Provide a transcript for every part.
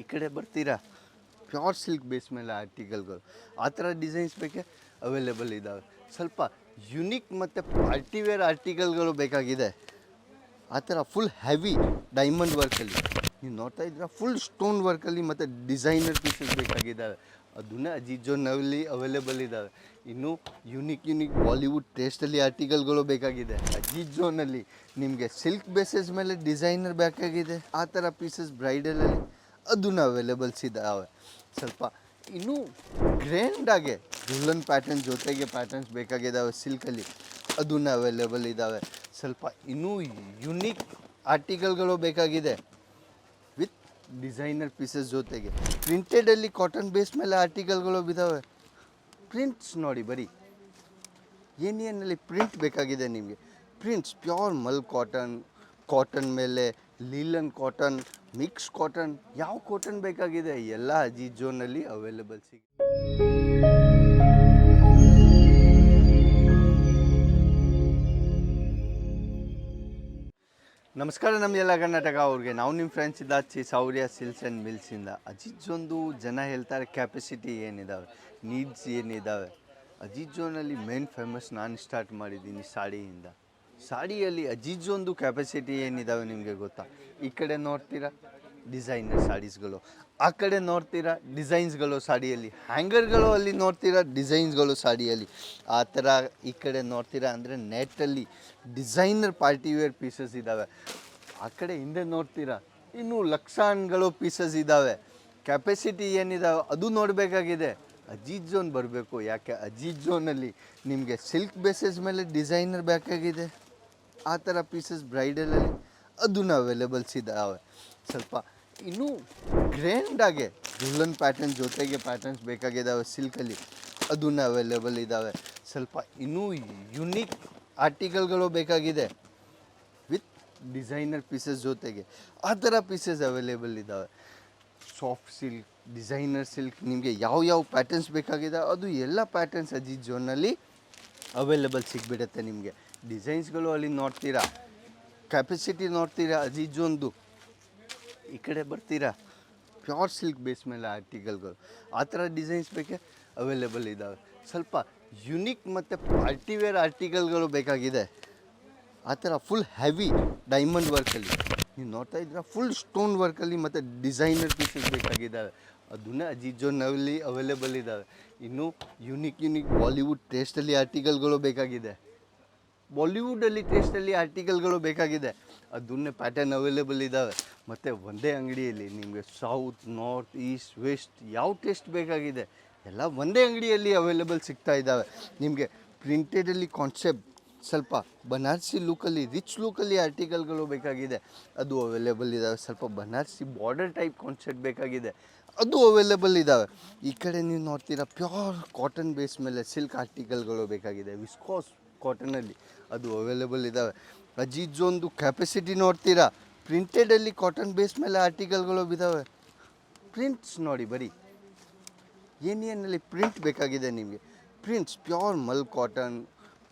ಈ ಕಡೆ ಬರ್ತೀರಾ? ಪ್ಯೂರ್ ಸಿಲ್ಕ್ ಬೇಸ್ ಮೇಲೆ ಆರ್ಟಿಕಲ್ಗಳು ಆ ಥರ ಡಿಸೈನ್ಸ್ ಬೇಕೆ? ಅವೈಲೇಬಲ್ ಇದ್ದಾವೆ ಸ್ವಲ್ಪ ಯುನಿಕ್ ಮತ್ತು ಪಾರ್ಟಿವೇರ್ ಆರ್ಟಿಕಲ್ಗಳು ಬೇಕಾಗಿದೆ. ಆ ಥರ ಫುಲ್ ಹೆವಿ ಡೈಮಂಡ್ ವರ್ಕಲ್ಲಿ ನೀವು ನೋಡ್ತಾ ಇದ್ದೀರಾ? ಫುಲ್ ಸ್ಟೋನ್ ವರ್ಕಲ್ಲಿ ಮತ್ತು ಡಿಸೈನರ್ ಪೀಸಸ್ ಬೇಕಾಗಿದ್ದಾವೆ. ಅದನ್ನೇ ಅಜಿಜೋನಲ್ಲಿ ಅವೈಲೇಬಲ್ ಇದ್ದಾವೆ. ಇನ್ನು ಯುನಿಕ್ ಯುನಿಕ್ ಬಾಲಿವುಡ್ ಟೇಸ್ಟಲ್ಲಿ ಆರ್ಟಿಕಲ್ಗಳು ಬೇಕಾಗಿದೆ. ಅಜಿಜೋನಲ್ಲಿ ನಿಮಗೆ ಸಿಲ್ಕ್ ಬೇಸಸ್ ಮೇಲೆ ಡಿಸೈನರ್ ಬೇಕಾಗಿದೆ. ಆ ಥರ ಪೀಸಸ್ ಬ್ರೈಡಲಲ್ಲಿ ಅದನ್ನ ಅವೈಲೇಬಲ್ಸ್ ಇದ್ದಾವೆ ಸ್ವಲ್ಪ ಇನ್ನೂ ಗ್ರ್ಯಾಂಡಾಗೆ ದುಲ್ಲನ್ ಪ್ಯಾಟರ್ನ್ ಜೊತೆಗೆ ಪ್ಯಾಟರ್ನ್ಸ್ ಬೇಕಾಗಿದ್ದಾವೆ ಸಿಲ್ಕಲ್ಲಿ ಅದನ್ನ ಅವೈಲೇಬಲ್ ಇದ್ದಾವೆ ಸ್ವಲ್ಪ ಇನ್ನೂ ಯುನಿಕ್ ಆರ್ಟಿಕಲ್ಗಳು ಬೇಕಾಗಿದೆ. ವಿತ್ ಡಿಸೈನರ್ ಪೀಸಸ್ ಜೊತೆಗೆ. ಪ್ರಿಂಟೆಡಲ್ಲಿ ಕಾಟನ್ ಬೇಸ್ ಮೇಲೆ ಆರ್ಟಿಕಲ್ಗಳು ಇದ್ದಾವೆ ಪ್ರಿಂಟ್ಸ್ ನೋಡಿ ಬರೀ. ಏನೇನಲ್ಲಿ ಪ್ರಿಂಟ್ ಬೇಕಾಗಿದೆ ನಿಮಗೆ. Prints pure mul cotton cotton ಮೇಲೆ ಲೀಲನ್ ಕಾಟನ್, ಮಿಕ್ಸ್ ಕಾಟನ್, ಯಾವ ಕಾಟನ್ ಬೇಕಾಗಿದೆ? ಎಲ್ಲ ಅಜಿ ಜೋನಲ್ಲಿ ಅವೈಲೇಬಲ್ ಸಿಗ ನಮಸ್ಕಾರ ನಮ್ಮ ಎಲ್ಲ ಕರ್ನಾಟಕ ಅವ್ರಿಗೆ. ನಾವು ನಿಮ್ಮ ಫ್ರೆಂಡ್ಸ್ ಇದ್ದಾಚಿ ಸೌರ್ಯ ಸಿಲ್ಸ್ ಆ್ಯಂಡ್ ಮಿಲ್ಸಿಂದ ಅಜಿತ್ ಜೋನ್ದು ಜನ ಹೇಳ್ತಾರೆ ಕ್ಯಾಪಸಿಟಿ ಏನಿದ್ದಾವೆ ನೀಡ್ಸ್ ಏನಿದ್ದಾವೆ ಜೋನಲ್ಲಿ ಮೇನ್ ಫೇಮಸ್ ನಾನು ಸ್ಟಾರ್ಟ್ ಮಾಡಿದ್ದೀನಿ ಸಾಡಿಯಿಂದ. ಸಾಡಿಯಲ್ಲಿ ಅಜೀಜೊಂದು ಕ್ಯಾಪಸಿಟಿ ಏನಿದಾವೆ ನಿಮಗೆ ಗೊತ್ತಾ? ಈ ಕಡೆ ನೋಡ್ತೀರಾ? ಡಿಸೈನರ್ ಸಾಡೀಸ್ಗಳು. ಆ ಕಡೆ ನೋಡ್ತೀರಾ? ಡಿಸೈನ್ಸ್ಗಳು ಸಾಡಿಯಲ್ಲಿ. ಹ್ಯಾಂಗರ್ಗಳು ಅಲ್ಲಿ ನೋಡ್ತೀರಾ? ಡಿಸೈನ್ಸ್ಗಳು ಸಾಡಿಯಲ್ಲಿ. ಆ ಥರ ಈ ಕಡೆ ನೋಡ್ತೀರಾ ಅಂದರೆ ನೆಟ್ಟಲ್ಲಿ ಡಿಸೈನರ್ ಪಾರ್ಟಿವೇರ್ ಪೀಸಸ್ ಇದ್ದಾವೆ ಆ ಕಡೆ ಹಿಂದೆ ನೋಡ್ತೀರಾ? ಇನ್ನೂ ಲಕ್ಷಾನ್ಗಳು ಪೀಸಸ್ ಇದ್ದಾವೆ ಕೆಪಾಸಿಟಿ ಏನಿದಾವೆ? ಅದು ನೋಡಬೇಕಾಗಿದೆ. ಅಜೀಜ್ ಝೋನ್ ಬರಬೇಕು. ಯಾಕೆ? ಅಜೀತ್ ಝೋನಲ್ಲಿ ನಿಮಗೆ ಸಿಲ್ಕ್ ಬೇಸಸ್ ಮೇಲೆ ಡಿಸೈನರ್ ಬೇಕಾಗಿದೆ. ಆ ಥರ ಪೀಸಸ್ ಬ್ರೈಡಲಲ್ಲಿ ಅದನ್ನು ಅವೈಲೇಬಲ್ಸ್ ಇದ್ದಾವೆ ಸ್ವಲ್ಪ ಇನ್ನೂ ಗ್ರ್ಯಾಂಡಾಗೆ ಗುಲ್ಲನ್ ಪ್ಯಾಟರ್ನ್ ಜೊತೆಗೆ ಪ್ಯಾಟರ್ನ್ಸ್ ಬೇಕಾಗಿದ್ದಾವೆ ಸಿಲ್ಕಲ್ಲಿ ಅದನ್ನ ಅವೈಲೇಬಲ್ ಇದ್ದಾವೆ ಸ್ವಲ್ಪ ಇನ್ನೂ ಯುನೀಕ್ ಆರ್ಟಿಕಲ್ಗಳು ಬೇಕಾಗಿದೆ ವಿತ್ ಡಿಸೈನರ್ ಪೀಸಸ್ ಜೊತೆಗೆ. ಆ ಥರ ಪೀಸಸ್ ಅವೈಲೇಬಲ್ ಇದ್ದಾವೆ ಸಾಫ್ಟ್ ಸಿಲ್ಕ್ ಡಿಸೈನರ್ ಸಿಲ್ಕ್ ನಿಮಗೆ ಯಾವ ಯಾವ ಪ್ಯಾಟರ್ನ್ಸ್ ಬೇಕಾಗಿದೆ ಅದು ಎಲ್ಲ ಪ್ಯಾಟರ್ನ್ಸ್ ಅಜಿತ್ ಜೋನಲ್ಲಿ ಅವೈಲೇಬಲ್ ಸಿಗ್ಬಿಡುತ್ತೆ ನಿಮಗೆ. ಡಿಸೈನ್ಸ್ಗಳು ಅಲ್ಲಿ ನೋಡ್ತೀರಾ? ಕೆಪಾಸಿಟಿ ನೋಡ್ತೀರಾ? ಅಜೀಜೊಂದು ಈ ಕಡೆ ಬರ್ತೀರಾ? ಪ್ಯೂರ್ ಸಿಲ್ಕ್ ಬೇಸ್ ಮೇಲೆ ಆರ್ಟಿಕಲ್ಗಳು ಆ ಥರ ಡಿಸೈನ್ಸ್ ಬೇಕೆ? ಅವೈಲೇಬಲ್ ಇದ್ದಾವೆ ಸ್ವಲ್ಪ ಯುನಿಕ್ ಮತ್ತು ಪಾರ್ಟಿವೇರ್ ಆರ್ಟಿಕಲ್ಗಳು ಬೇಕಾಗಿದೆ. ಆ ಥರ ಫುಲ್ ಹೆವಿ ಡೈಮಂಡ್ ವರ್ಕಲ್ಲಿ ನೀವು ನೋಡ್ತಾ ಇದ್ದೀರಾ? ಫುಲ್ ಸ್ಟೋನ್ ವರ್ಕಲ್ಲಿ ಮತ್ತು ಡಿಸೈನರ್ ಪೀಸಸ್ ಬೇಕಾಗಿದ್ದಾವೆ. ಅದನ್ನ ಅಜಿತ್ ಜೋನಲ್ಲಿ ಅವೈಲೇಬಲ್ ಇದ್ದಾವೆ ಇನ್ನು ಯುನಿಕ್ ಯುನಿಕ್ ಬಾಲಿವುಡ್ ಟೇಸ್ಟಲ್ಲಿ ಆರ್ಟಿಕಲ್ಗಳು ಬೇಕಾಗಿದೆ. ಬಾಲಿವುಡಲ್ಲಿ ಟೇಸ್ಟಲ್ಲಿ ಆರ್ಟಿಕಲ್ಗಳು ಬೇಕಾಗಿದೆ. ಅದನ್ನೇ ಪ್ಯಾಟರ್ನ್ ಅವೈಲೇಬಲ್ ಇದ್ದಾವೆ ಮತ್ತು ಒಂದೇ ಅಂಗಡಿಯಲ್ಲಿ ನಿಮಗೆ ಸೌತ್ ನಾರ್ತ್ ಈಸ್ಟ್ ವೆಸ್ಟ್ ಯಾವ ಟೇಸ್ಟ್ ಬೇಕಾಗಿದೆ, ಎಲ್ಲ ಒಂದೇ ಅಂಗಡಿಯಲ್ಲಿ ಅವೈಲೇಬಲ್ ಸಿಗ್ತಾ ಇದ್ದಾವೆ ನಿಮಗೆ ಪ್ರಿಂಟೆಡಲ್ಲಿ ಕಾನ್ಸೆಪ್ಟ್ ಸ್ವಲ್ಪ ಬನಾರಸಿ ಲುಕಲ್ಲಿ ರಿಚ್ ಲುಕಲ್ಲಿ ಆರ್ಟಿಕಲ್ಗಳು ಬೇಕಾಗಿದೆ. ಅದು ಅವೈಲೇಬಲ್ ಇದ್ದಾವೆ ಸ್ವಲ್ಪ ಬನಾರಸಿ ಬಾರ್ಡರ್ ಟೈಪ್ ಕಾನ್ಸೆಪ್ಟ್ ಬೇಕಾಗಿದೆ. ಅದು ಅವೈಲೇಬಲ್ ಇದ್ದಾವೆ ಈ ಕಡೆ ನೀವು ನೋಡ್ತೀರಾ ಪ್ಯೂರ್ ಕಾಟನ್ ಬೇಸ್ ಮೇಲೆ ಸಿಲ್ಕ್ ಆರ್ಟಿಕಲ್ಗಳು ಬೇಕಾಗಿದೆ. ವಿಸ್ಕಾಸ್ ಕಾಟನಲ್ಲಿ ಅದು ಅವೈಲೇಬಲ್ ಇದ್ದಾವೆ ಒಂದು ಕೆಪಾಸಿಟಿ ನೋಡ್ತೀರಾ? ಪ್ರಿಂಟೆಡಲ್ಲಿ ಕಾಟನ್ ಬೇಸ್ ಮೇಲೆ ಆರ್ಟಿಕಲ್ಗಳು ಬಿದ್ದಾವೆ. ಪ್ರಿಂಟ್ಸ್ ನೋಡಿ ಬರೀ. ಏನೇನಲ್ಲಿ ಪ್ರಿಂಟ್ ಬೇಕಾಗಿದೆ ನಿಮಗೆ? Prints pure mul cotton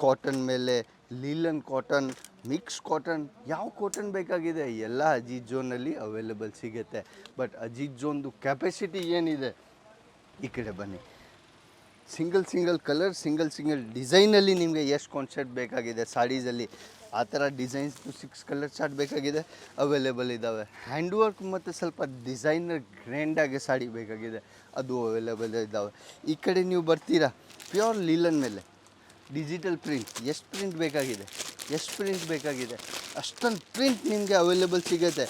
cotton ಮೇಲೆ ಲೀಲನ್ ಕಾಟನ್ ಮಿಕ್ಸ್ ಕಾಟನ್ ಯಾವ ಕಾಟನ್ ಬೇಕಾಗಿದೆ? ಎಲ್ಲ ಅಜೀಜ್ ಝೋನಲ್ಲಿ ಅವೈಲೇಬಲ್ ಸಿಗುತ್ತೆ. ಬಟ್ ಅಜೀಜ್ ಜೋನ್ದು ಕೆಪಾಸಿಟಿ ಏನಿದೆ? ಈ ಕಡೆ ಬನ್ನಿ. Single single colour, single single ಡಿಸೈನಲ್ಲಿ ನಿಮಗೆ ಎಷ್ಟು ಕಾನ್ಸೆಪ್ಟ್ ಬೇಕಾಗಿದೆ. ಸಾಡೀಸಲ್ಲಿ ಆ ಥರ ಡಿಸೈನ್ಸ್ ಸಿಕ್ಸ್ ಕಲರ್ ಚಾರ್ಟ್ ಬೇಕಾಗಿದೆ. ಅವೈಲೇಬಲ್ ಇದ್ದಾವೆ. ಹ್ಯಾಂಡ್ ವರ್ಕ್ ಮತ್ತು ಸ್ವಲ್ಪ ಡಿಸೈನರ್ ಗ್ರ್ಯಾಂಡಾಗಿ ಸಾಡಿ ಬೇಕಾಗಿದೆ. ಅದು ಅವೈಲೇಬಲ್ ಇದ್ದಾವೆ. ಈ ಕಡೆ ನೀವು ಬರ್ತೀರಾ? ಪ್ಯೂರ್ ಲೀಲನ್ ಮೇಲೆ. ಡಿಜಿಟಲ್ ಪ್ರಿಂಟ್ ಎಷ್ಟು ಪ್ರಿಂಟ್ ಬೇಕಾಗಿದೆ? ಎಷ್ಟು ಪ್ರಿಂಟ್ ಬೇಕಾಗಿದೆ? ಅಷ್ಟೊಂದು ಪ್ರಿಂಟ್ ನಿಮಗೆ ಅವೈಲೇಬಲ್ ಸಿಗುತ್ತೆ.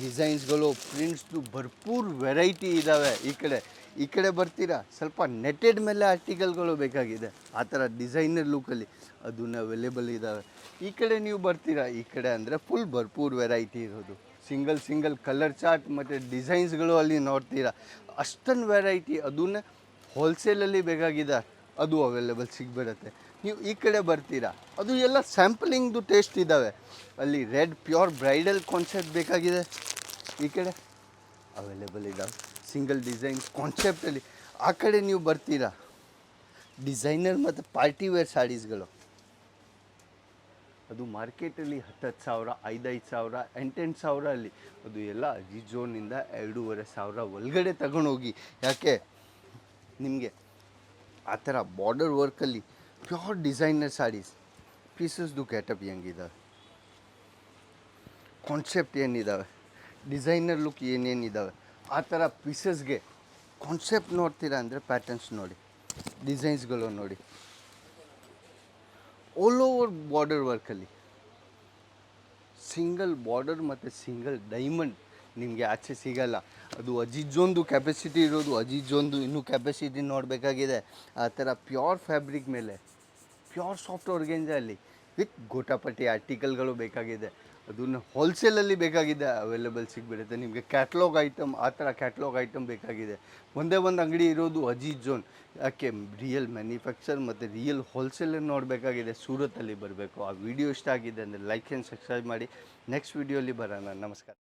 ಡಿಸೈನ್ಸ್ಗಳು ಪ್ರಿಂಟ್ಸ್ದು ಭರ್ಪೂರ್ ವೆರೈಟಿ ಇದ್ದಾವೆ ಈ ಕಡೆ. ಈ ಕಡೆ ಬರ್ತೀರಾ? ಸ್ವಲ್ಪ ನೆಟ್ಟೆಡ್ ಮೇಲೆ ಆರ್ಟಿಕಲ್ಗಳು ಬೇಕಾಗಿದೆ. ಆ ಥರ ಡಿಸೈನರ್ ಲುಕಲ್ಲಿ ಅದನ್ನ ಅವೈಲೇಬಲ್ ಇದ್ದಾವೆ. ಈ ಕಡೆ ನೀವು ಬರ್ತೀರಾ? ಈ ಕಡೆ ಅಂದರೆ ಫುಲ್ ಭರ್ಪೂರ್ ವೆರೈಟಿ ಇರೋದು. ಸಿಂಗಲ್ ಸಿಂಗಲ್ ಕಲರ್ ಚಾರ್ಟ್ ಮತ್ತು ಡಿಸೈನ್ಸ್ಗಳು ಅಲ್ಲಿ ನೋಡ್ತೀರಾ? ಅಷ್ಟೊಂದು ವೆರೈಟಿ ಅದನ್ನ ಹೋಲ್ಸೇಲಲ್ಲಿ ಬೇಕಾಗಿದೆ. ಅದು ಅವೈಲೇಬಲ್ ಸಿಗ್ಬಿಡತ್ತೆ. ನೀವು ಈ ಕಡೆ ಬರ್ತೀರಾ? ಅದು ಎಲ್ಲ ಸ್ಯಾಂಪಲಿಂಗ್ದು ಟೇಸ್ಟ್ ಇದ್ದಾವೆ. ಅಲ್ಲಿ ರೆಡ್ ಪ್ಯೂರ್ ಬ್ರೈಡಲ್ ಕಾನ್ಸೆಪ್ಟ್ ಬೇಕಾಗಿದೆ. ಈ ಕಡೆ ಅವೈಲೇಬಲ್ ಇದ್ದಾವೆ. ಸಿಂಗಲ್ ಡಿಸೈನ್ಸ್ ಕಾನ್ಸೆಪ್ಟಲ್ಲಿ ಆ ಕಡೆ ನೀವು ಬರ್ತೀರಾ? ಡಿಸೈನರ್ ಮತ್ತು ಪಾರ್ಟಿ ವೇರ್ ಸಾಡೀಸ್ಗಳು. ಅದು ಮಾರ್ಕೆಟಲ್ಲಿ ಹತ್ತತ್ತು ಸಾವಿರ, ಐದೈದು ಸಾವಿರ, ಎಂಟೆಂಟು ಸಾವಿರ ಅಲ್ಲಿ. ಅದು ಎಲ್ಲ ಅಜಿಜೋನಿಂದ ಎರಡೂವರೆ ಸಾವಿರ ಒಳಗಡೆ ತಗೊಂಡೋಗಿ. ಯಾಕೆ? ನಿಮಗೆ ಆ ಥರ ಬಾರ್ಡರ್ ವರ್ಕಲ್ಲಿ ಪ್ಯೂರ್ ಡಿಸೈನರ್ ಸಾರೀಸ್ ಪೀಸಸ್ದು ಕ್ಯಾಟಪ್ ಹೆಂಗಿದಾವೆ? ಕಾನ್ಸೆಪ್ಟ್ ಏನಿದ್ದಾವೆ ಡಿಸೈನರ್ ಲುಕ್ ಏನೇನಿದ್ದಾವೆ ಆ ಥರ ಪೀಸಸ್ಗೆ ಕಾನ್ಸೆಪ್ಟ್ ನೋಡ್ತೀರಾ ಅಂದರೆ ಪ್ಯಾಟರ್ನ್ಸ್ ನೋಡಿ ಡಿಸೈನ್ಸ್ಗಳು ನೋಡಿ. ಆಲ್ ಓವರ್ ಬಾರ್ಡರ್ ವರ್ಕಲ್ಲಿ ಸಿಂಗಲ್ ಬಾರ್ಡರ್ ಮತ್ತು ಸಿಂಗಲ್ ಡೈಮಂಡ್ ನಿಮಗೆ ಆಚೆ ಸಿಗಲ್ಲ. ಅದು ಅಜಿಜೊಂದು ಕೆಪಾಸಿಟಿ ಇರೋದು ಅಜಿಜೊಂದು ಇನ್ನೂ ಕೆಪಾಸಿಟಿ ನೋಡಬೇಕಾಗಿದೆ. ಆ ಥರ ಪ್ಯೂರ್ ಫ್ಯಾಬ್ರಿಕ್ ಮೇಲೆ ಪ್ಯೂರ್ ಸಾಫ್ಟ್ ಅಲ್ಲಿ ವಿತ್ ಗೋಟಾಪಟ್ಟಿ ಆರ್ಟಿಕಲ್ಗಳು ಬೇಕಾಗಿದೆ. ಅದನ್ನು ಹೋಲ್ಸೇಲಲ್ಲಿ ಬೇಕಾಗಿದೆ ಅವೈಲೇಬಲ್ ಸಿಗ್ಬಿಡುತ್ತೆ. ನಿಮಗೆ ಕ್ಯಾಟ್ಲಾಗ್ ಐಟಮ್ ಆ ಥರ ಕ್ಯಾಟ್ಲಾಗ್ ಐಟಮ್ ಬೇಕಾಗಿದೆ. ಒಂದೇ ಒಂದು ಅಂಗಡಿ ಇರೋದು ಅಜೀಜ್ ಝೋನ್ ಯಾಕೆ? ರಿಯಲ್ ಮ್ಯಾನುಫ್ಯಾಕ್ಚರ್ ಮತ್ತು ರಿಯಲ್ ಹೋಲ್ಸೇಲರ್ ನೋಡಬೇಕಾಗಿದೆ. ಸೂರತ್ತಲ್ಲಿ ಬರಬೇಕು. ಆ ವಿಡಿಯೋ ಇಷ್ಟ ಆಗಿದೆ ಅಂದರೆ ಲೈಕ್ ಆ್ಯಂಡ್ ಸಬ್ಸ್ಕ್ರೈಬ್ ಮಾಡಿ. ನೆಕ್ಸ್ಟ್ ವಿಡಿಯೋಲಿ ಬರೋಣ. ನಮಸ್ಕಾರ.